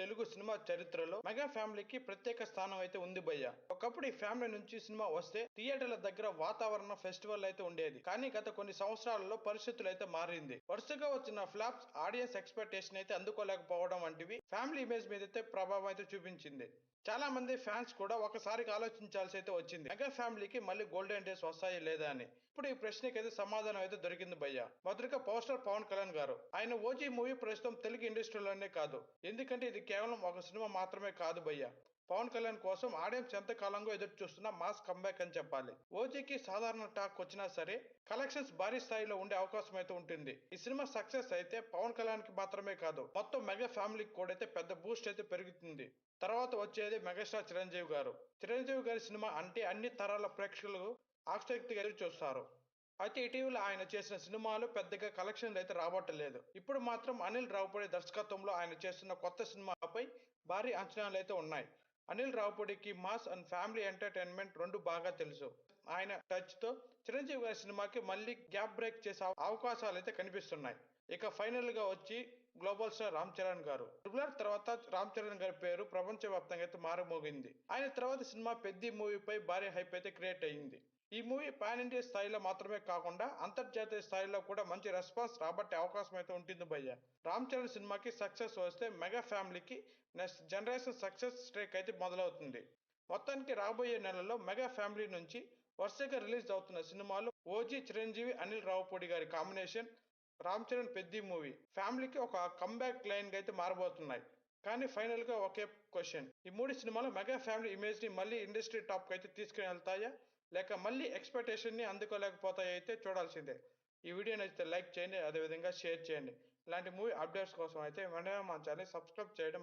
Telugu cinema చరిత్రలో mega ఫ్యామిలీకి ప్రత్యేక స్థానం అయితే ఉంది భయ్య. ఒకప్పుడు ఈ ఫ్యామిలీ నుంచి సినిమా వస్తే థియేటర్ల దగ్గర వాతావరణ ఫెస్టివల్ అయితే ఉండేది. కానీ గత కొన్ని సంవత్సరాలలో పరిస్థితులు అయితే మారింది. వరుసగా వచ్చిన ఫ్లాప్స్ ఆడియన్స్ ఎక్స్పెక్టేషన్ అయితే అందుకోలేకపోవడం వంటివి ఫ్యామిలీ ఇమేజ్ మీద అయితే ప్రభావం అయితే చూపించింది. చాలా మంది ఫ్యాన్స్ కూడా ఒకసారికి ఆలోచించాల్సి అయితే వచ్చింది. మెగా ఫ్యామిలీకి మళ్ళీ గోల్డెన్ డేస్ వస్తాయి లేదా అని. ఇప్పుడు ఈ ప్రశ్నకి అయితే సమాధానం అయితే దొరికింది భయ్య. మొదటిగా పవర్ స్టార్ పవన్ కళ్యాణ్ గారు. ఆయన ఓజీ మూవీ ప్రస్తుతం తెలుగు ఇండస్ట్రీలోనే కాదు. ఎందుకంటే ఇది కేవలం ఒక సినిమా మాత్రమే కాదు భయ్య. పవన్ కళ్యాణ్ కోసం ఆడియన్స్ ఎంతకాలంగా ఎదురు చూస్తున్న మాస్ కంబ్యాక్ అని చెప్పాలి. ఓజీకి సాధారణ టాక్ వచ్చినా సరే కలెక్షన్స్ భారీ స్థాయిలో ఉండే అవకాశం అయితే ఉంటుంది. ఈ సినిమా సక్సెస్ అయితే పవన్ కళ్యాణ్కి మాత్రమే కాదు మొత్తం మెగా ఫ్యామిలీకి కూడా అయితే పెద్ద బూస్ట్ అయితే పెరుగుతుంది. తర్వాత వచ్చేది మెగాస్టార్ చిరంజీవి గారు. చిరంజీవి గారి సినిమా అంటే అన్ని తరాల ప్రేక్షకులు ఆసక్తిగా ఎదురు చూస్తారు అయితే ఇటీవల ఆయన చేసిన సినిమాలు పెద్దగా కలెక్షన్లు అయితే రాబట్టలేదు. ఇప్పుడు మాత్రం అనిల్ రావుపడి దర్శకత్వంలో ఆయన చేస్తున్న కొత్త సినిమా సినిమాపై భారీ అంచనాలు అయితే ఉన్నాయి. అనిల్ రావుపూడికి మాస్ అండ్ ఫ్యామిలీ ఎంటర్టైన్మెంట్ రెండు బాగా తెలుసు. ఆయన టచ్తో చిరంజీవి గారి సినిమాకి మళ్ళీ గ్యాప్ బ్రేక్ చేసే అవకాశాలు అయితే కనిపిస్తున్నాయి. ఇక ఫైనల్గా వచ్చి గ్లోబల్ స్టార్ రామ్ చరణ్ గారు. రెగ్యులర్ తర్వాత రామ్ చరణ్ గారి పేరు ప్రపంచవ్యాప్తంగా అయితే మారమోగింది. ఆయన తర్వాత సినిమా పెద్ద మూవీపై భారీ హైప్ అయితే క్రియేట్ అయ్యింది ఈ మూవీ పాన్ ఇండియా స్థాయిలో మాత్రమే కాకుండా అంతర్జాతీయ స్థాయిలో కూడా మంచి రెస్పాన్స్ రాబట్టే అవకాశం అయితే ఉంటుంది భయ్య. రామ్ చరణ్ సినిమాకి సక్సెస్ వస్తే మెగా ఫ్యామిలీకి నెక్స్ట్ జనరేషన్ సక్సెస్ స్ట్రేక్ అయితే మొదలవుతుంది. మొత్తానికి రాబోయే నెలలో మెగా ఫ్యామిలీ నుంచి వరుసగా రిలీజ్ అవుతున్న సినిమాలు ఓజీ చిరంజీవి అనిల్ రావుపూడి గారి కాంబినేషన్ రామ్ చరణ్ పెద్ది మూవీ. ఫ్యామిలీకి ఒక కంబ్యాక్ లైన్గా అయితే మారబోతున్నాయి. కానీ ఫైనల్గా ఒకే క్వశ్చన్. ఈ మూడు సినిమాలు మెగా ఫ్యామిలీ ఇమేజ్ని మళ్ళీ ఇండస్ట్రీ టాప్కి అయితే తీసుకుని వెళ్తాయా లేక మళ్ళీ ఎక్స్పెక్టేషన్ని అందుకోలేకపోతాయా అయితే చూడాల్సిందే. ఈ వీడియో నచ్చితే లైక్ చేయండి అదేవిధంగా షేర్ చేయండి. ఇలాంటి మూవీ అప్డేట్స్ కోసం అయితే వెంటనే మా ఛానల్ సబ్స్క్రైబ్ చేయడం